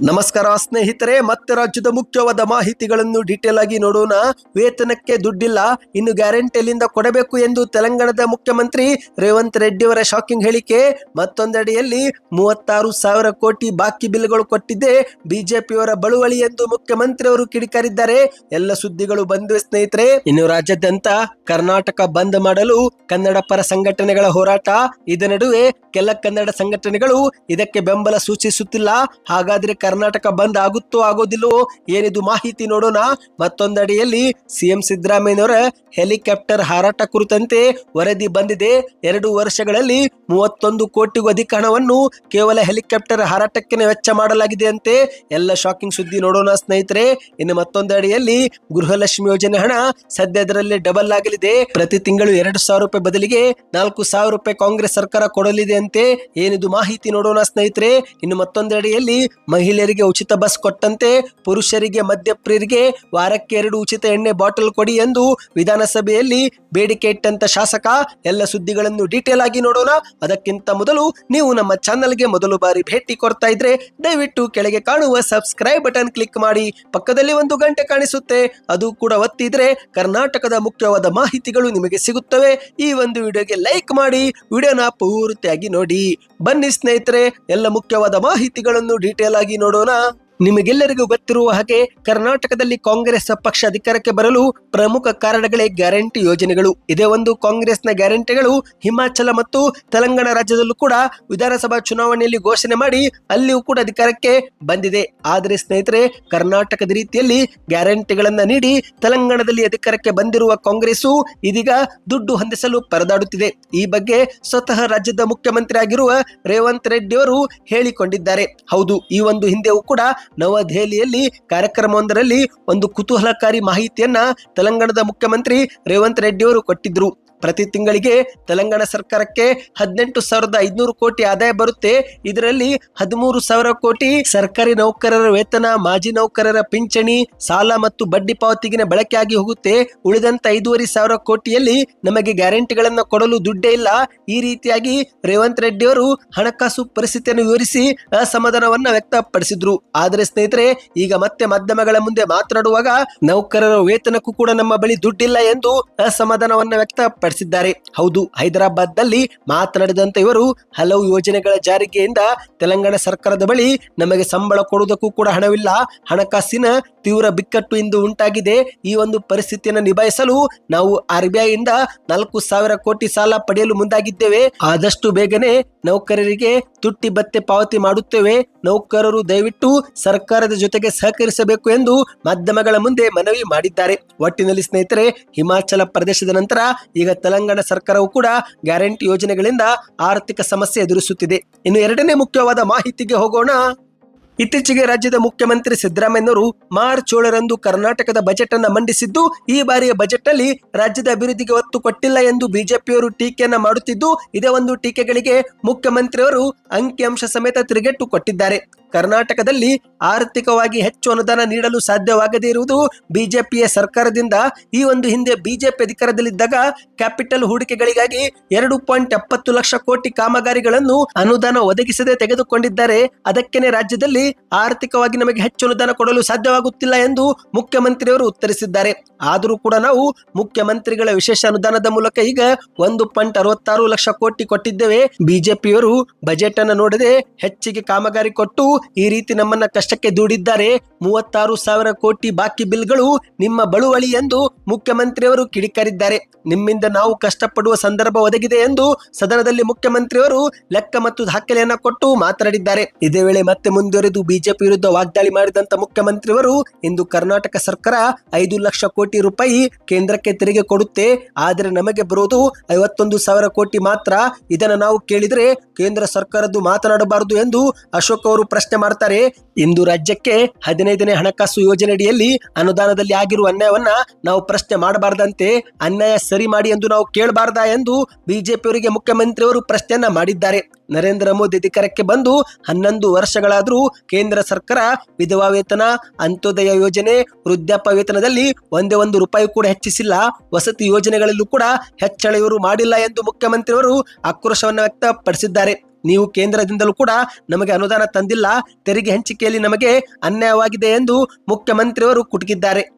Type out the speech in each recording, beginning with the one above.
ನಮಸ್ಕಾರ ಸ್ನೇಹಿತರೆ, ಮತ್ತೆ ರಾಜ್ಯದ ಮುಖ್ಯವಾದ ಮಾಹಿತಿಗಳನ್ನು ಡೀಟೇಲ್ ಆಗಿ ನೋಡೋಣ. ವೇತನಕ್ಕೆ ದುಡ್ಡಿಲ್ಲ, ಇನ್ನು ಗ್ಯಾರಂಟಿಯಲ್ಲಿಂದ ಕೊಡಬೇಕು ಎಂದು ತೆಲಂಗಾಣದ ಮುಖ್ಯಮಂತ್ರಿ ರೇವಂತ್ ರೆಡ್ಡಿ ಅವರ ಶಾಕಿಂಗ್ ಹೇಳಿಕೆ. ಮತ್ತೊಂದೆಡೆಯಲ್ಲಿ ಮೂವತ್ತಾರು ಸಾವಿರ ಕೋಟಿ ಬಾಕಿ ಬಿಲ್ಗಳು ಕೊಟ್ಟಿದ್ದೆ ಬಿಜೆಪಿಯವರ ಬಳುವಳಿ ಎಂದು ಮುಖ್ಯಮಂತ್ರಿ ಅವರು ಕಿಡಿಕಾರಿದ್ದಾರೆ. ಎಲ್ಲ ಸುದ್ದಿಗಳು ಬಂದಿವೆ ಸ್ನೇಹಿತರೆ. ಇನ್ನು ರಾಜ್ಯಾದ್ಯಂತ ಕರ್ನಾಟಕ ಬಂದ್ ಮಾಡಲು ಕನ್ನಡ ಪರ ಸಂಘಟನೆಗಳ ಹೋರಾಟ. ಇದ ನಡುವೆ ಕೆಲ ಕನ್ನಡ ಸಂಘಟನೆಗಳು ಇದಕ್ಕೆ ಬೆಂಬಲ ಸೂಚಿಸುತ್ತಿಲ್ಲ. ಹಾಗಾದ್ರೆ ಕರ್ನಾಟಕ ಬಂದ್ ಆಗುತ್ತೋ ಆಗೋದಿಲ್ಲವೋ ಏನಿದು ಮಾಹಿತಿ ನೋಡೋಣ. ಮತ್ತೊಂದಡಿಯಲ್ಲಿ ಸಿಎಂ ಸಿದ್ದರಾಮಯ್ಯನವರ ಹೆಲಿಕಾಪ್ಟರ್ ಹಾರಾಟ ಕುರಿತಂತೆ ವರದಿ ಬಂದಿದೆ. ಎರಡು ವರ್ಷಗಳಲ್ಲಿ ಮೂವತ್ತೊಂದು ಕೋಟಿಗೂ ಅಧಿಕ ಹಣವನ್ನು ಕೇವಲ ಹೆಲಿಕಾಪ್ಟರ್ ಹಾರಾಟಕ್ಕೆ ವೆಚ್ಚ ಮಾಡಲಾಗಿದೆ ಅಂತೆ. ಎಲ್ಲ ಶಾಕಿಂಗ್ ಸುದ್ದಿ ನೋಡೋಣ ಸ್ನೇಹಿತರೆ. ಇನ್ನು ಮತ್ತೊಂದಡಿಯಲ್ಲಿ ಗೃಹಲಕ್ಷ್ಮಿ ಯೋಜನೆ ಹಣ ಸದ್ಯದರಲ್ಲೇ ಡಬಲ್ ಆಗಲಿದೆ. ಪ್ರತಿ ತಿಂಗಳು ಎರಡು ಸಾವಿರ ರೂಪಾಯಿ ಬದಲಿಗೆ ನಾಲ್ಕು ಸಾವಿರ ರೂಪಾಯಿ ಕಾಂಗ್ರೆಸ್ ಸರ್ಕಾರ ಕೊಡಲಿದೆ ಅಂತೆ. ಏನಿದು ಮಾಹಿತಿ ನೋಡೋಣ ಸ್ನೇಹಿತರೆ. ಇನ್ನು ಮತ್ತೊಂದೆಡೆಯಲ್ಲಿ ಮಹಿಳೆಯರಿಗೆ ಉಚಿತ ಬಸ್ ಕೊಟ್ಟಂತೆ ಪುರುಷರಿಗೆ, ಮದ್ಯಪ್ರಿಯರಿಗೆ ವಾರಕ್ಕೆ ಎರಡು ಉಚಿತ ಎಣ್ಣೆ ಬಾಟಲ್ ಕೊಡಿ ಎಂದು ವಿಧಾನಸಭೆಯಲ್ಲಿ ಬೇಡಿಕೆ ಇಟ್ಟಂತ ಶಾಸಕ, ಎಲ್ಲ ಸುದ್ದಿಗಳನ್ನು ಡೀಟೇಲ್ ಆಗಿ ನೋಡೋಣ. ಅದಕ್ಕಿಂತ ಮೊದಲು ನೀವು ನಮ್ಮ ಚಾನಲ್ಗೆ ಮೊದಲು ಬಾರಿ ಭೇಟಿ ಕೊಡ್ತಾ ಇದ್ರೆ ದಯವಿಟ್ಟು ಕೆಳಗೆ ಕಾಣುವ ಸಬ್ಸ್ಕ್ರೈಬ್ ಬಟನ್ ಕ್ಲಿಕ್ ಮಾಡಿ. ಪಕ್ಕದಲ್ಲಿ ಒಂದು ಗಂಟೆ ಕಾಣಿಸುತ್ತೆ. ಅದು ಕೂಡ ಒತ್ತಿದ್ರೆ ಕರ್ನಾಟಕದ ಮುಖ್ಯವಾದ ಮಾಹಿತಿಗಳು ನಿಮಗೆ ಸಿಗುತ್ತವೆ. ಈ ಒಂದು ವಿಡಿಯೋಗೆ ಲೈಕ್ ಮಾಡಿ. ವಿಡಿಯೋನ ಪೂರ್ತಿಯಾಗಿ ನೋಡಿ. ಬನ್ನಿ ಸ್ನೇಹಿತರೆ, ಎಲ್ಲ ಮುಖ್ಯವಾದ ಮಾಹಿತಿಗಳನ್ನು ಡೀಟೇಲ್ ಆಗಿ ನೋಡೋಣ ನಿಮಗೆಲ್ಲರಿಗೂ ಗೊತ್ತಿರುವ ಹಾಗೆ ಕರ್ನಾಟಕದಲ್ಲಿ ಕಾಂಗ್ರೆಸ್ ಪಕ್ಷ ಅಧಿಕಾರಕ್ಕೆ ಬರಲು ಪ್ರಮುಖ ಕಾರಣಗಳೇ ಗ್ಯಾರಂಟಿ ಯೋಜನೆಗಳು. ಇದೇ ಒಂದು ಕಾಂಗ್ರೆಸ್ನ ಗ್ಯಾರಂಟಿಗಳು ಹಿಮಾಚಲ ಮತ್ತು ತೆಲಂಗಾಣ ರಾಜ್ಯದಲ್ಲೂ ಕೂಡ ವಿಧಾನಸಭಾ ಚುನಾವಣೆಯಲ್ಲಿ ಘೋಷಣೆ ಮಾಡಿ ಅಲ್ಲಿಯೂ ಕೂಡ ಅಧಿಕಾರಕ್ಕೆ ಬಂದಿದೆ. ಆದರೆ ಸ್ನೇಹಿತರೆ, ಕರ್ನಾಟಕದ ರೀತಿಯಲ್ಲಿ ಗ್ಯಾರಂಟಿಗಳನ್ನ ನೀಡಿ ತೆಲಂಗಾಣದಲ್ಲಿ ಅಧಿಕಾರಕ್ಕೆ ಬಂದಿರುವ ಕಾಂಗ್ರೆಸ್ಸು ಇದೀಗ ದುಡ್ಡು ಹೊಂದಿಸಲು ಪರದಾಡುತ್ತಿದೆ. ಈ ಬಗ್ಗೆ ಸ್ವತಃ ರಾಜ್ಯದ ಮುಖ್ಯಮಂತ್ರಿ ಆಗಿರುವ ರೇವಂತ್ ರೆಡ್ಡಿ ಅವರು ಹೇಳಿಕೊಂಡಿದ್ದಾರೆ. ಹೌದು, ಈ ಒಂದು ಹಿಂದೆಯೂ ಕೂಡ ನವದೆಹಲಿಯಲ್ಲಿ ಕಾರ್ಯಕ್ರಮವೊಂದರಲ್ಲಿ ಒಂದು ಕುತೂಹಲಕಾರಿ ಮಾಹಿತಿಯನ್ನ ತೆಲಂಗಾಣದ ಮುಖ್ಯಮಂತ್ರಿ ರೇವಂತ್ ರೆಡ್ಡಿ ಅವರು ಕೊಟ್ಟಿದ್ರು. ಪ್ರತಿ ತಿಂಗಳಿಗೆ ತೆಲಂಗಾಣ ಸರ್ಕಾರಕ್ಕೆ ಹದಿನೆಂಟು ಸಾವಿರದ ಐದುನೂರು ಕೋಟಿ ಆದಾಯ ಬರುತ್ತೆ. ಇದರಲ್ಲಿ ಹದಿಮೂರು ಸಾವಿರ ಕೋಟಿ ಸರ್ಕಾರಿ ನೌಕರರ ವೇತನ, ಮಾಜಿ ನೌಕರರ ಪಿಂಚಣಿ, ಸಾಲ ಮತ್ತು ಬಡ್ಡಿ ಪಾವತಿಗಿನ ಆಗಿ ಹೋಗುತ್ತೆ. ಉಳಿದಂತ ಐದೂವರೆ ಸಾವಿರ ಕೋಟಿಯಲ್ಲಿ ನಮಗೆ ಗ್ಯಾರಂಟಿಗಳನ್ನು ಕೊಡಲು ದುಡ್ಡೇ ಇಲ್ಲ. ಈ ರೀತಿಯಾಗಿ ರೇವಂತ್ ರೆಡ್ಡಿ ಅವರು ಹಣಕಾಸು ಪರಿಸ್ಥಿತಿಯನ್ನು ವಿವರಿಸಿ ಅಸಮಾಧಾನವನ್ನ ವ್ಯಕ್ತಪಡಿಸಿದ್ರು. ಆದರೆ ಸ್ನೇಹಿತರೆ, ಈಗ ಮತ್ತೆ ಮಾಧ್ಯಮಗಳ ಮುಂದೆ ಮಾತನಾಡುವಾಗ ನೌಕರರ ವೇತನಕ್ಕೂ ಕೂಡ ನಮ್ಮ ಬಳಿ ದುಡ್ಡಿಲ್ಲ ಎಂದು ಅಸಮಾಧಾನವನ್ನ ವ್ಯಕ್ತಪಡಿಸಿದ್ದಾರೆ ಹೌದು ಹೈದರಾಬಾದ್ನಲ್ಲಿ ಮಾತನಾಡಿದಂತ ಇವರು ಹಲವು ಯೋಜನೆಗಳ ಜಾರಿಗೆಯಿಂದ ತೆಲಂಗಾಣ ಸರ್ಕಾರದ ಬಳಿ ನಮಗೆ ಸಂಬಳ ಕೊಡುವುದಕ್ಕೂ ಕೂಡ ಹಣವಿಲ್ಲ. ಹಣಕಾಸಿನ ತೀವ್ರ ಬಿಕ್ಕಟ್ಟು ಇಂದು ಉಂಟಾಗಿದೆ. ಈ ಒಂದು ಪರಿಸ್ಥಿತಿಯನ್ನು ನಿಭಾಯಿಸಲು ನಾವು ಆರ್ ಬಿ ಇಂದ ನಾಲ್ಕು ಸಾವಿರ ಕೋಟಿ ಸಾಲ ಪಡೆಯಲು ಮುಂದಾಗಿದ್ದೇವೆ. ಆದಷ್ಟು ಬೇಗನೆ ನೌಕರರಿಗೆ ತುಟ್ಟಿ ಭತ್ತೆ ಪಾವತಿ ಮಾಡುತ್ತೇವೆ. ನೌಕರರು ದಯವಿಟ್ಟು ಸರ್ಕಾರದ ಜೊತೆಗೆ ಸಹಕರಿಸಬೇಕು ಎಂದು ಮಾಧ್ಯಮಗಳ ಮುಂದೆ ಮನವಿ ಮಾಡಿದ್ದಾರೆ. ಒಟ್ಟಿನಲ್ಲಿ ಸ್ನೇಹಿತರೆ, ಹಿಮಾಚಲ ಪ್ರದೇಶದ ನಂತರ ಈಗ ತೆಲಂಗಾಣ ಸರ್ಕಾರವು ಕೂಡ ಗ್ಯಾರಂಟಿ ಯೋಜನೆಗಳಿಂದ ಆರ್ಥಿಕ ಸಮಸ್ಯೆ ಎದುರಿಸುತ್ತಿದೆ. ಇನ್ನು ಎರಡನೇ ಮುಖ್ಯವಾದ ಮಾಹಿತಿಗೆ ಹೋಗೋಣ. ಇತ್ತೀಚೆಗೆ ರಾಜ್ಯದ ಮುಖ್ಯಮಂತ್ರಿ ಸಿದ್ದರಾಮಯ್ಯನವರು ಮಾರ್ಚ್ ಏಳರಂದು ಕರ್ನಾಟಕದ ಬಜೆಟ್ ಅನ್ನು ಮಂಡಿಸಿದ್ದು, ಈ ಬಾರಿಯ ಬಜೆಟ್ನಲ್ಲಿ ರಾಜ್ಯದ ಅಭಿವೃದ್ಧಿಗೆ ಒತ್ತು ಕೊಟ್ಟಿಲ್ಲ ಎಂದು ಬಿಜೆಪಿಯವರು ಟೀಕೆಯನ್ನ ಮಾಡುತ್ತಿದ್ದು, ಇದೇ ಒಂದು ಟೀಕೆಗಳಿಗೆ ಮುಖ್ಯಮಂತ್ರಿಯವರು ಅಂಕಿಅಂಶ ಸಮೇತ ತಿರುಗೇಟು ಕೊಟ್ಟಿದ್ದಾರೆ. ಕರ್ನಾಟಕದಲ್ಲಿ ಆರ್ಥಿಕವಾಗಿ ಹೆಚ್ಚು ಅನುದಾನ ನೀಡಲು ಸಾಧ್ಯವಾಗದೇ ಇರುವುದು ಬಿಜೆಪಿಯ ಸರ್ಕಾರದಿಂದ. ಈ ಒಂದು ಹಿಂದೆ ಬಿಜೆಪಿ ಅಧಿಕಾರದಲ್ಲಿದ್ದಾಗ ಕ್ಯಾಪಿಟಲ್ ಹೂಡಿಕೆಗಳಿಗಾಗಿ ಎರಡು ಪಾಯಿಂಟ್ ಎಪ್ಪತ್ತು ಲಕ್ಷ ಕೋಟಿ ಕಾಮಗಾರಿಗಳನ್ನು ಅನುದಾನ ಒದಗಿಸದೆ ತೆಗೆದುಕೊಂಡಿದ್ದಾರೆ. ಅದಕ್ಕೇನೆ ರಾಜ್ಯದಲ್ಲಿ ಆರ್ಥಿಕವಾಗಿ ನಮಗೆ ಹೆಚ್ಚು ಅನುದಾನ ಕೊಡಲು ಸಾಧ್ಯವಾಗುತ್ತಿಲ್ಲ ಎಂದು ಮುಖ್ಯಮಂತ್ರಿಯವರು ಉತ್ತರಿಸಿದ್ದಾರೆ. ಆದರೂ ಕೂಡ ನಾವು ಮುಖ್ಯಮಂತ್ರಿಗಳ ವಿಶೇಷ ಅನುದಾನದ ಮೂಲಕ ಈಗ ಒಂದು ಪಾಯಿಂಟ್ ಅರವತ್ತಾರು ಲಕ್ಷ ಕೋಟಿ ಕೊಟ್ಟಿದ್ದೇವೆ. ಬಿಜೆಪಿಯವರು ಬಜೆಟ್ ಅನ್ನು ನೋಡದೆ ಹೆಚ್ಚಿಗೆ ಕಾಮಗಾರಿ ಕೊಟ್ಟು ಈ ರೀತಿ ನಮ್ಮನ್ನ ಕಷ್ಟಕ್ಕೆ ದೂಡಿದ್ದಾರೆ. ಮೂವತ್ತಾರು ಸಾವಿರ ಕೋಟಿ ಬಾಕಿ ಬಿಲ್ಗಳು ನಿಮ್ಮ ಬಳುವಳಿ ಎಂದು ಮುಖ್ಯಮಂತ್ರಿಯವರು ಕಿಡಿಕಾರಿದ್ದಾರೆ. ನಿಮ್ಮಿಂದ ನಾವು ಕಷ್ಟಪಡುವ ಸಂದರ್ಭ ಒದಗಿದೆ ಎಂದು ಸದನದಲ್ಲಿ ಮುಖ್ಯಮಂತ್ರಿಯವರು ಲೆಕ್ಕ ಮತ್ತು ದಾಖಲೆಯನ್ನ ಕೊಟ್ಟು ಮಾತನಾಡಿದ್ದಾರೆ. ಇದೇ ವೇಳೆ ಮತ್ತೆ ಮುಂದುವರೆದು ಬಿಜೆಪಿ ವಿರುದ್ಧ ವಾಗ್ದಾಳಿ ಮಾಡಿದಂತ ಮುಖ್ಯಮಂತ್ರಿಯವರು ಇಂದು ಕರ್ನಾಟಕ ಸರ್ಕಾರ ಐದು ಲಕ್ಷ ಕೋಟಿ ರೂಪಾಯಿ ಕೇಂದ್ರಕ್ಕೆ ತೆರಿಗೆ ಕೊಡುತ್ತೆ. ಆದರೆ ನಮಗೆ ಬರುವುದು ಐವತ್ತೊಂದು ಸಾವಿರ ಕೋಟಿ ಮಾತ್ರ. ಇದನ್ನು ನಾವು ಕೇಳಿದರೆ ಕೇಂದ್ರ ಸರ್ಕಾರದ್ದು ಮಾತನಾಡಬಾರದು ಎಂದು ಅಶೋಕ್ ಅವರು ಪ್ರಶ್ನೆ ಮಾಡ್ತಾರೆ, ಇಂದು ರಾಜ್ಯಕ್ಕೆ ಹದಿನೈದನೇ ಹಣಕಾಸು ಯೋಜನೆಯಡಿಯಲ್ಲಿ ಅನುದಾನದಲ್ಲಿ ಆಗಿರುವ ಅನ್ಯಾಯವನ್ನ ನಾವು ಪ್ರಶ್ನೆ ಮಾಡಬಾರ್ದಂತೆ, ಅನ್ಯಾಯ ಸರಿ ಮಾಡಿ ಎಂದು ನಾವು ಕೇಳಬಾರ್ದ ಎಂದು ಬಿಜೆಪಿಯವರಿಗೆ ಮುಖ್ಯಮಂತ್ರಿಯವರು ಪ್ರಶ್ನೆಯನ್ನ ಮಾಡಿದ್ದಾರೆ. ನರೇಂದ್ರ ಮೋದಿ ಅಧಿಕಾರಕ್ಕೆ ಬಂದು ಹನ್ನೊಂದು ವರ್ಷಗಳಾದರೂ ಕೇಂದ್ರ ಸರ್ಕಾರ ವಿಧವಾ ವೇತನ, ಅಂತ್ಯೋದಯ ಯೋಜನೆ, ವೃದ್ಧಾಪ್ಯ ವೇತನದಲ್ಲಿ ಒಂದೇ ಒಂದು ರೂಪಾಯಿ ಕೂಡ ಹೆಚ್ಚಿಸಿಲ್ಲ. ವಸತಿ ಯೋಜನೆಗಳಲ್ಲೂ ಕೂಡ ಹೆಚ್ಚಳ ಇವರು ಮಾಡಿಲ್ಲ ಎಂದು ಮುಖ್ಯಮಂತ್ರಿಯವರು ಆಕ್ರೋಶವನ್ನು ವ್ಯಕ್ತಪಡಿಸಿದ್ದಾರೆ. ನೀವು ಕೇಂದ್ರದಿಂದಲೂ ಕೂಡ ನಮಗೆ ಅನುದಾನ ತಂದಿಲ್ಲ. ತೆರಿಗೆ ಹಂಚಿಕೆಯಲ್ಲಿ ನಮಗೆ ಅನ್ಯಾಯವಾಗಿದೆ ಎಂದು ಮುಖ್ಯಮಂತ್ರಿಯವರು ಕುಟುಕಿದ್ದಾರೆ.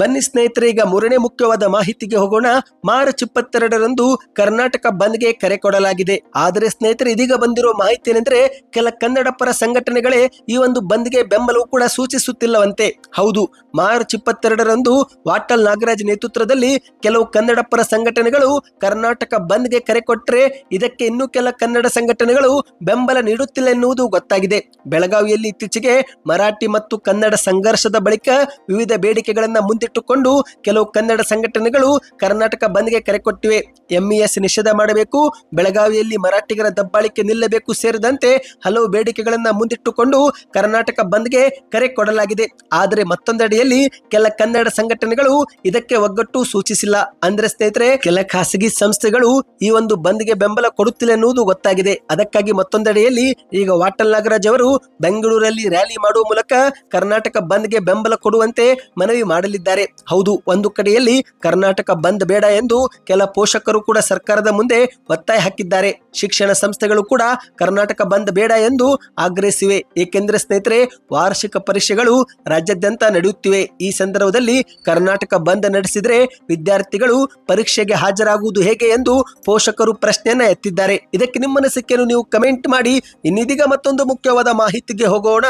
ಬನ್ನಿ ಸ್ನೇಹಿತರೆ, ಈಗ ಮೂರನೇ ಮುಖ್ಯವಾದ ಮಾಹಿತಿಗೆ ಹೋಗೋಣ. ಮಾರ್ಚ್ ಇಪ್ಪತ್ತೆರಡರಂದು ಕರ್ನಾಟಕ ಬಂದ್ಗೆ ಕರೆ ಕೊಡಲಾಗಿದೆ. ಆದರೆ ಸ್ನೇಹಿತರೆ, ಇದೀಗ ಬಂದಿರುವ ಮಾಹಿತಿ ಏನೆಂದ್ರೆ ಕೆಲ ಕನ್ನಡ ಪರ ಸಂಘಟನೆಗಳೇ ಈ ಒಂದು ಬಂದ್ಗೆ ಬೆಂಬಲವು ಕೂಡ ಸೂಚಿಸುತ್ತಿಲ್ಲವಂತೆ. ಹೌದು, ಮಾರ್ಚ್ ಇಪ್ಪತ್ತೆರಡರಂದು ವಾಟಲ್ ನಾಗರಾಜ್ ನೇತೃತ್ವದಲ್ಲಿ ಕೆಲವು ಕನ್ನಡ ಪರ ಸಂಘಟನೆಗಳು ಕರ್ನಾಟಕ ಬಂದ್ಗೆ ಕರೆ ಕೊಟ್ಟರೆ ಇದಕ್ಕೆ ಇನ್ನೂ ಕೆಲ ಕನ್ನಡ ಸಂಘಟನೆಗಳು ಬೆಂಬಲ ನೀಡುತ್ತಿಲ್ಲ ಎನ್ನುವುದು ಗೊತ್ತಾಗಿದೆ. ಬೆಳಗಾವಿಯಲ್ಲಿ ಇತ್ತೀಚೆಗೆ ಮರಾಠಿ ಮತ್ತು ಕನ್ನಡ ಸಂಘರ್ಷದ ಬಳಿಕ ವಿವಿಧ ಬೇಡಿಕೆಗಳನ್ನ ಮುಂದಿಟ್ಟುಕೊಂಡು ಕೆಲವು ಕನ್ನಡ ಸಂಘಟನೆಗಳು ಕರ್ನಾಟಕ ಬಂದ್ಗೆ ಕರೆ ಕೊಟ್ಟಿವೆ. ಎಂಇಎಸ್ ನಿಷೇಧ ಮಾಡಬೇಕು, ಬೆಳಗಾವಿಯಲ್ಲಿ ಮರಾಠಿಗರ ದಬ್ಬಾಳಿಕೆ ನಿಲ್ಲಬೇಕು ಸೇರಿದಂತೆ ಹಲವು ಬೇಡಿಕೆಗಳನ್ನ ಮುಂದಿಟ್ಟುಕೊಂಡು ಕರ್ನಾಟಕ ಬಂದ್ಗೆ ಕರೆ ಕೊಡಲಾಗಿದೆ. ಆದರೆ ಮತ್ತೊಂದೆಡೆಯಲ್ಲಿ ಕೆಲ ಕನ್ನಡ ಸಂಘಟನೆಗಳು ಇದಕ್ಕೆ ಒಗ್ಗಟ್ಟು ಸೂಚಿಸಿಲ್ಲ. ಅಂದ್ರೆ ಸ್ನೇಹಿತರೆ, ಕೆಲ ಖಾಸಗಿ ಸಂಸ್ಥೆಗಳು ಈ ಒಂದು ಬಂದ್ಗೆ ಬೆಂಬಲ ಕೊಡುತ್ತಿಲ್ಲ ಎನ್ನುವುದು ಗೊತ್ತಾಗಿದೆ. ಅದಕ್ಕಾಗಿ ಮತ್ತೊಂದೆಡೆಯಲ್ಲಿ ಈಗ ವಾಟಲ್ ನಾಗರಾಜ್ ಅವರು ಬೆಂಗಳೂರಲ್ಲಿ ರ್ಯಾಲಿ ಮಾಡುವ ಮೂಲಕ ಕರ್ನಾಟಕ ಬಂದ್ಗೆ ಬೆಂಬಲ ಕೊಡುವಂತೆ ಮನವಿ ಮಾಡಲಿದ್ದಾರೆ. ಹೌದು, ಒಂದು ಕಡೆಯಲ್ಲಿ ಕರ್ನಾಟಕ ಬಂದ್ ಬೇಡ ಎಂದು ಕೆಲ ಪೋಷಕರು ಕೂಡ ಸರ್ಕಾರದ ಮುಂದೆ ಒತ್ತಾಯ ಹಾಕಿದ್ದಾರೆ. ಶಿಕ್ಷಣ ಸಂಸ್ಥೆಗಳು ಕೂಡ ಕರ್ನಾಟಕ ಬಂದ್ ಬೇಡ ಎಂದು ಆಗ್ರಹಿಸಿವೆ. ಏಕೆಂದರೆ ಸ್ನೇಹಿತರೆ, ವಾರ್ಷಿಕ ಪರೀಕ್ಷೆಗಳು ರಾಜ್ಯಾದ್ಯಂತ ನಡೆಯುತ್ತಿವೆ. ಈ ಸಂದರ್ಭದಲ್ಲಿ ಕರ್ನಾಟಕ ಬಂದ್ ನಡೆಸಿದ್ರೆ ವಿದ್ಯಾರ್ಥಿಗಳು ಪರೀಕ್ಷೆಗೆ ಹಾಜರಾಗುವುದು ಹೇಗೆ ಎಂದು ಪೋಷಕರು ಪ್ರಶ್ನೆಯನ್ನ ಎತ್ತಿದ್ದಾರೆ. ಇದಕ್ಕೆ ನಿಮ್ಮ ಅನಿಸಿಕೆಯನ್ನು ನೀವು ಕಮೆಂಟ್ ಮಾಡಿ. ಇನ್ನಿದೀಗ ಮತ್ತೊಂದು ಮುಖ್ಯವಾದ ಮಾಹಿತಿಗೆ ಹೋಗೋಣ.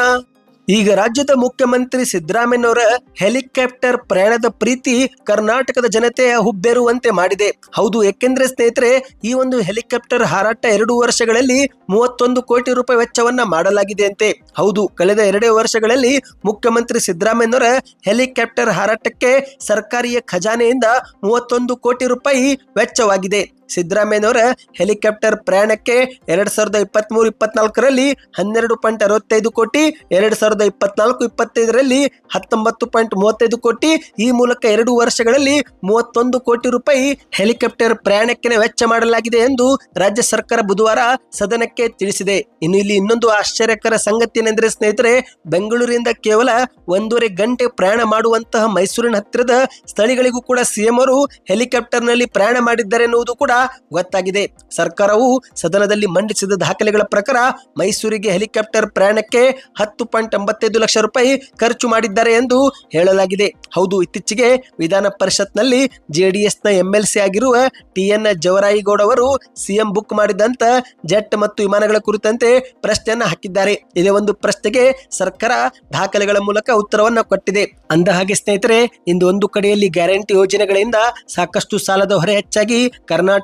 ಈಗ ರಾಜ್ಯದ ಮುಖ್ಯಮಂತ್ರಿ ಸಿದ್ದರಾಮಯ್ಯನವರ ಹೆಲಿಕಾಪ್ಟರ್ ಪ್ರಯಾಣದ ಪ್ರೀತಿ ಕರ್ನಾಟಕದ ಜನತೆಯ ಹುಬ್ಬೇರುವಂತೆ ಮಾಡಿದೆ. ಹೌದು, ಏಕೆಂದ್ರೆ ಸ್ನೇಹಿತರೆ, ಈ ಒಂದು ಹೆಲಿಕಾಪ್ಟರ್ ಹಾರಾಟ ಎರಡು ವರ್ಷಗಳಲ್ಲಿ ಮೂವತ್ತೊಂದು ಕೋಟಿ ರೂಪಾಯಿ ವೆಚ್ಚವನ್ನ ಮಾಡಲಾಗಿದೆ ಅಂತೆ. ಹೌದು, ಕಳೆದ ಎರಡೇ ವರ್ಷಗಳಲ್ಲಿ ಮುಖ್ಯಮಂತ್ರಿ ಸಿದ್ದರಾಮಯ್ಯನವರ ಹೆಲಿಕಾಪ್ಟರ್ ಹಾರಾಟಕ್ಕೆ ಸರ್ಕಾರಿಯ ಖಜಾನೆಯಿಂದ ಮೂವತ್ತೊಂದು ಕೋಟಿ ರೂಪಾಯಿ ವೆಚ್ಚವಾಗಿದೆ. ಸಿದ್ದರಾಮಯ್ಯನವರ ಹೆಲಿಕಾಪ್ಟರ್ ಪ್ರಯಾಣಕ್ಕೆ ಎರಡ್ ಸಾವಿರದ ಇಪ್ಪತ್ತ್ ಮೂರು ಇಪ್ಪತ್ನಾಲ್ಕರಲ್ಲಿ ಹನ್ನೆರಡು ಪಾಯಿಂಟ್ ಅರವತ್ತೈದು ಕೋಟಿ, ಎರಡ್ ಸಾವಿರದ ಇಪ್ಪತ್ನಾಲ್ಕು, ಇಪ್ಪತ್ತೈದರಲ್ಲಿ ಹತ್ತೊಂಬತ್ತು ಪಾಯಿಂಟ್ ಮೂವತ್ತೈದು ಕೋಟಿ, ಈ ಮೂಲಕ ಎರಡು ವರ್ಷಗಳಲ್ಲಿ ಮೂವತ್ತೊಂದು ಕೋಟಿ ರೂಪಾಯಿ ಹೆಲಿಕಾಪ್ಟರ್ ಪ್ರಯಾಣಕ್ಕೆ ವೆಚ್ಚ ಮಾಡಲಾಗಿದೆ ಎಂದು ರಾಜ್ಯ ಸರ್ಕಾರ ಬುಧವಾರ ಸದನಕ್ಕೆ ತಿಳಿಸಿದೆ. ಇನ್ನು ಇಲ್ಲಿ ಇನ್ನೊಂದು ಆಶ್ಚರ್ಯಕರ ಸಂಗತಿ ಏನೆಂದರೆ ಸ್ನೇಹಿತರೆ ಬೆಂಗಳೂರಿನಿಂದ ಕೇವಲ ಒಂದೂವರೆ ಗಂಟೆ ಪ್ರಯಾಣ ಮಾಡುವಂತಹ ಮೈಸೂರಿನ ಹತ್ತಿರದ ಸ್ಥಳಗಳಿಗೂ ಕೂಡ ಸಿಎಂ ಅವರು ಹೆಲಿಕಾಪ್ಟರ್ನಲ್ಲಿ ಪ್ರಯಾಣ ಮಾಡಿದ್ದಾರೆ ಎನ್ನುವುದು ಕೂಡ ಗೊತ್ತಾಗಿದೆ. ಸರ್ಕಾರವು ಸದನದಲ್ಲಿ ಮಂಡಿಸಿದ ದಾಖಲೆಗಳ ಪ್ರಕಾರ ಮೈಸೂರಿಗೆ ಹೆಲಿಕಾಪ್ಟರ್ ಪ್ರಯಾಣಕ್ಕೆ ಹತ್ತು ಪಾಯಿಂಟ್ ಎಂಬತ್ತೈದು ಲಕ್ಷ ರೂಪಾಯಿ ಖರ್ಚು ಮಾಡಿದ್ದಾರೆ ಎಂದು ಹೇಳಲಾಗಿದೆ. ಹೌದು, ಇತ್ತೀಚೆಗೆ ವಿಧಾನ ಪರಿಷತ್ನಲ್ಲಿ ಜೆಡಿಎಸ್ನ ಎಂಎಲ್ಸಿ ಆಗಿರುವ ಟಿಎನ್ ಜವರಾಯಿಗೌಡ ಅವರು ಸಿಎಂ ಬುಕ್ ಮಾಡಿದಂತ ಜೆಟ್ ಮತ್ತು ವಿಮಾನಗಳ ಕುರಿತಂತೆ ಪ್ರಶ್ನೆಯನ್ನ ಹಾಕಿದ್ದಾರೆ. ಇದೇ ಒಂದು ಪ್ರಶ್ನೆಗೆ ಸರ್ಕಾರ ದಾಖಲೆಗಳ ಮೂಲಕ ಉತ್ತರವನ್ನ ಕೊಟ್ಟಿದೆ. ಅಂದ ಹಾಗೆ ಸ್ನೇಹಿತರೆ, ಇಂದು ಒಂದು ಕಡೆಯಲ್ಲಿ ಗ್ಯಾರಂಟಿ ಯೋಜನೆಗಳಿಂದ ಸಾಕಷ್ಟು ಸಾಲದ ಹೊರೆ ಹೆಚ್ಚಾಗಿ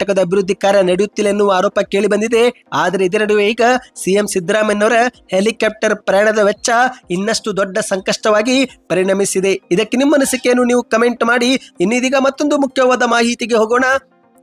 ಕರ್ನಾಟಕದ ಅಭಿವೃದ್ಧಿ ಕಾರ್ಯ ನಡೆಯುತ್ತಿಲ್ಲ ಎನ್ನುವ ಆರೋಪ ಕೇಳಿ ಬಂದಿದೆ. ಆದರೆ ಇದರ ನಡುವೆ ಈಗ ಸಿಎಂ ಸಿದ್ದರಾಮಯ್ಯನವರ ಹೆಲಿಕಾಪ್ಟರ್ ಪ್ರಯಾಣದ ವೆಚ್ಚ ಇನ್ನಷ್ಟು ದೊಡ್ಡ ಸಂಕಷ್ಟವಾಗಿ ಪರಿಣಮಿಸಿದೆ. ಇದಕ್ಕೆ ನಿಮ್ಮ ಅನಿಸಿಕೆಯನ್ನು ನೀವು ಕಮೆಂಟ್ ಮಾಡಿ. ಇನ್ನಿದೀಗ ಮತ್ತೊಂದು ಮುಖ್ಯವಾದ ಮಾಹಿತಿಗೆ ಹೋಗೋಣ.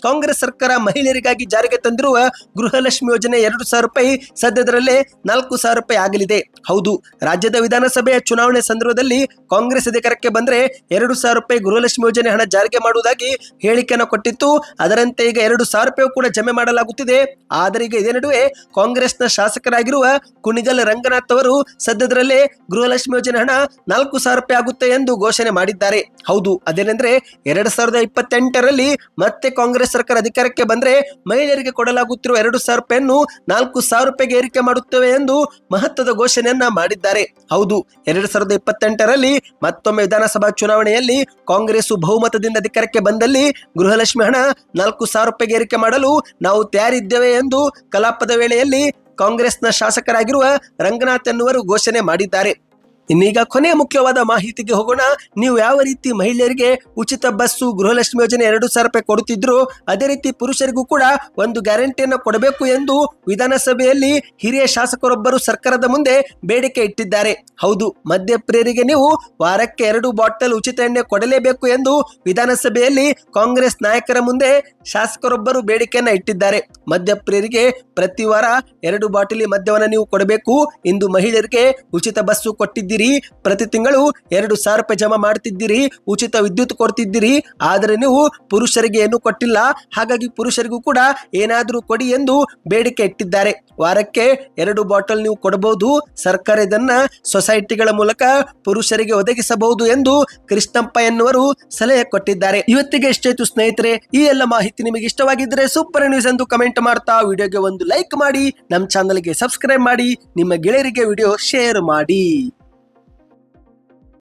ಕಾಂಗ್ರೆಸ್ ಸರ್ಕಾರ ಮಹಿಳೆಯರಿಗಾಗಿ ಜಾರಿಗೆ ತಂದಿರುವ ಗೃಹಲಕ್ಷ್ಮಿ ಯೋಜನೆ ಎರಡು ಸಾವಿರ ರೂಪಾಯಿ. ಸದ್ಯದರಲ್ಲೇ ನಾಲ್ಕು ಸಾವಿರ ರೂಪಾಯಿ ಆಗಲಿದೆ. ಹೌದು, ರಾಜ್ಯದ ವಿಧಾನಸಭೆಯ ಚುನಾವಣೆ ಸಂದರ್ಭದಲ್ಲಿ ಕಾಂಗ್ರೆಸ್ ಅಧಿಕಾರಕ್ಕೆ ಬಂದ್ರೆ ಎರಡು ಸಾವಿರ ರೂಪಾಯಿ ಗೃಹಲಕ್ಷ್ಮಿ ಯೋಜನೆ ಹಣ ಜಾರಿಗೆ ಮಾಡುವುದಾಗಿ ಹೇಳಿಕೆಯನ್ನು ಕೊಟ್ಟಿತ್ತು. ಅದರಂತೆ ಈಗ ಎರಡು ಸಾವಿರ ರೂಪಾಯಿ ಕೂಡ ಜಮೆ ಮಾಡಲಾಗುತ್ತಿದೆ. ಆದರೆ ಈಗ ಇದೇ ನಡುವೆ ಕಾಂಗ್ರೆಸ್ನ ಶಾಸಕರಾಗಿರುವ ಕುಣಿಗಲ್ ರಂಗನಾಥ್ ಅವರು ಸದ್ಯದರಲ್ಲೇ ಗೃಹಲಕ್ಷ್ಮಿ ಯೋಜನೆ ಹಣ ನಾಲ್ಕು ಸಾವಿರ ರೂಪಾಯಿ ಆಗುತ್ತೆ ಎಂದು ಘೋಷಣೆ ಮಾಡಿದ್ದಾರೆ. ಹೌದು, ಅದೇನೆಂದ್ರೆ ಎರಡ್ ಸಾವಿರದ ಇಪ್ಪತ್ತೆಂಟರಲ್ಲಿ ಮತ್ತೆ ಕಾಂಗ್ರೆಸ್ ಸರ್ಕಾರ ಅಧಿಕಾರಕ್ಕೆ ಬಂದರೆ ಮಹಿಳೆಯರಿಗೆ ಕೊಡಲಾಗುತ್ತಿರುವ ಎರಡು ಸಾವಿರ ರೂಪಾಯಿಯನ್ನು ನಾಲ್ಕು ಸಾವಿರ ರೂಪಾಯಿಗೆ ಏರಿಕೆ ಮಾಡುತ್ತೇವೆ ಎಂದು ಮಹತ್ವದ ಘೋಷಣೆಯನ್ನ ಮಾಡಿದ್ದಾರೆ. ಹೌದು, ಎರಡು ಸಾವಿರದ ಇಪ್ಪತ್ತೆಂಟರಲ್ಲಿ ಮತ್ತೊಮ್ಮೆ ವಿಧಾನಸಭಾ ಚುನಾವಣೆಯಲ್ಲಿ ಕಾಂಗ್ರೆಸ್ ಬಹುಮತದಿಂದ ಅಧಿಕಾರಕ್ಕೆ ಬಂದಲ್ಲಿ ಗೃಹಲಕ್ಷ್ಮಿ ಹಣ ನಾಲ್ಕು ಸಾವಿರ ರೂಪಾಯಿಗೆ ಏರಿಕೆ ಮಾಡಲು ನಾವು ತಯಾರಿದ್ದೇವೆ ಎಂದು ಕಲಾಪದ ವೇಳೆಯಲ್ಲಿ ಕಾಂಗ್ರೆಸ್ನ ಶಾಸಕರಾಗಿರುವ ರಂಗನಾಥ್ ಎನ್ನುವರು ಘೋಷಣೆ ಮಾಡಿದ್ದಾರೆ. ಇನ್ನೀಗ ಕೊನೆಯ ಮುಖ್ಯವಾದ ಮಾಹಿತಿಗೆ ಹೋಗೋಣ. ನೀವು ಯಾವ ರೀತಿ ಮಹಿಳೆಯರಿಗೆ ಉಚಿತ ಬಸ್ಸು, ಗೃಹಲಕ್ಷ್ಮಿ ಯೋಜನೆ ಎರಡು ಸಾವಿರ ರೂಪಾಯಿ ಕೊಡುತ್ತಿದ್ರು, ಅದೇ ರೀತಿ ಪುರುಷರಿಗೂ ಕೂಡ ಒಂದು ಗ್ಯಾರಂಟಿಯನ್ನು ಕೊಡಬೇಕು ಎಂದು ವಿಧಾನಸಭೆಯಲ್ಲಿ ಹಿರಿಯ ಶಾಸಕರೊಬ್ಬರು ಸರ್ಕಾರದ ಮುಂದೆ ಬೇಡಿಕೆ ಇಟ್ಟಿದ್ದಾರೆ. ಹೌದು, ಮದ್ಯಪ್ರಿಯರಿಗೆ ನೀವು ವಾರಕ್ಕೆ ಎರಡು ಬಾಟಲ್ ಉಚಿತ ಎಣ್ಣೆ ಕೊಡಲೇಬೇಕು ಎಂದು ವಿಧಾನಸಭೆಯಲ್ಲಿ ಕಾಂಗ್ರೆಸ್ ನಾಯಕರ ಮುಂದೆ ಶಾಸಕರೊಬ್ಬರು ಬೇಡಿಕೆಯನ್ನ ಇಟ್ಟಿದ್ದಾರೆ. ಮದ್ಯಪ್ರಿಯರಿಗೆ ಪ್ರತಿ ವಾರ ಎರಡು ಬಾಟಲಿ ಮದ್ಯವನ್ನು ನೀವು ಕೊಡಬೇಕು. ಇಂದು ಮಹಿಳೆಯರಿಗೆ ಉಚಿತ ಬಸ್ಸು ಕೊಟ್ಟಿದ್ದೀರಿ. ಮಾಡ್ತಿದ್ದೀರಿ ಪ್ರತಿ ತಿಂಗಳು ಎರಡು ಸಾವಿರ ರೂಪಾಯಿ ಜಮಾ ಮಾಡ್ತಿದ್ದೀರಿ, ಉಚಿತ ವಿದ್ಯುತ್ ಕೊಡ್ತಿದ್ದೀರಿ, ಆದರೆ ನೀವು ಪುರುಷರಿಗೆ ಏನು ಕೊಟ್ಟಿಲ್ಲ. ಹಾಗಾಗಿ ಪುರುಷರಿಗೂ ಕೂಡ ಏನಾದರೂ ಕೊಡಿ ಎಂದು ಬೇಡಿಕೆ ಇಟ್ಟಿದ್ದಾರೆ. ವಾರಕ್ಕೆ ಎರಡು ಬಾಟಲ್ ನೀವು ಕೊಡಬಹುದು. ಸರ್ಕಾರ ಇದನ್ನ ಸೊಸೈಟಿಗಳ ಮೂಲಕ ಪುರುಷರಿಗೆ ಒದಗಿಸಬಹುದು ಎಂದು ಕೃಷ್ಣಪ್ಪ ಎನ್ನುವರು ಸಲಹೆ ಕೊಟ್ಟಿದ್ದಾರೆ. ಇವತ್ತಿಗೆ ಎಷ್ಟಾಯ್ತು ಸ್ನೇಹಿತರೆ, ಈ ಎಲ್ಲ ಮಾಹಿತಿ ನಿಮಗೆ ಇಷ್ಟವಾಗಿದ್ದರೆ ಸೂಪರ್ ನ್ಯೂಸ್ ಎಂದು ಕಮೆಂಟ್ ಮಾಡ್ತಾ ವಿಡಿಯೋಗೆ ಒಂದು ಲೈಕ್ ಮಾಡಿ, ನಮ್ಮ ಚಾನಲ್ಗೆ ಸಬ್ಸ್ಕ್ರೈಬ್ ಮಾಡಿ, ನಿಮ್ಮ ಗೆಳೆಯರಿಗೆ ವಿಡಿಯೋ ಶೇರ್ ಮಾಡಿ.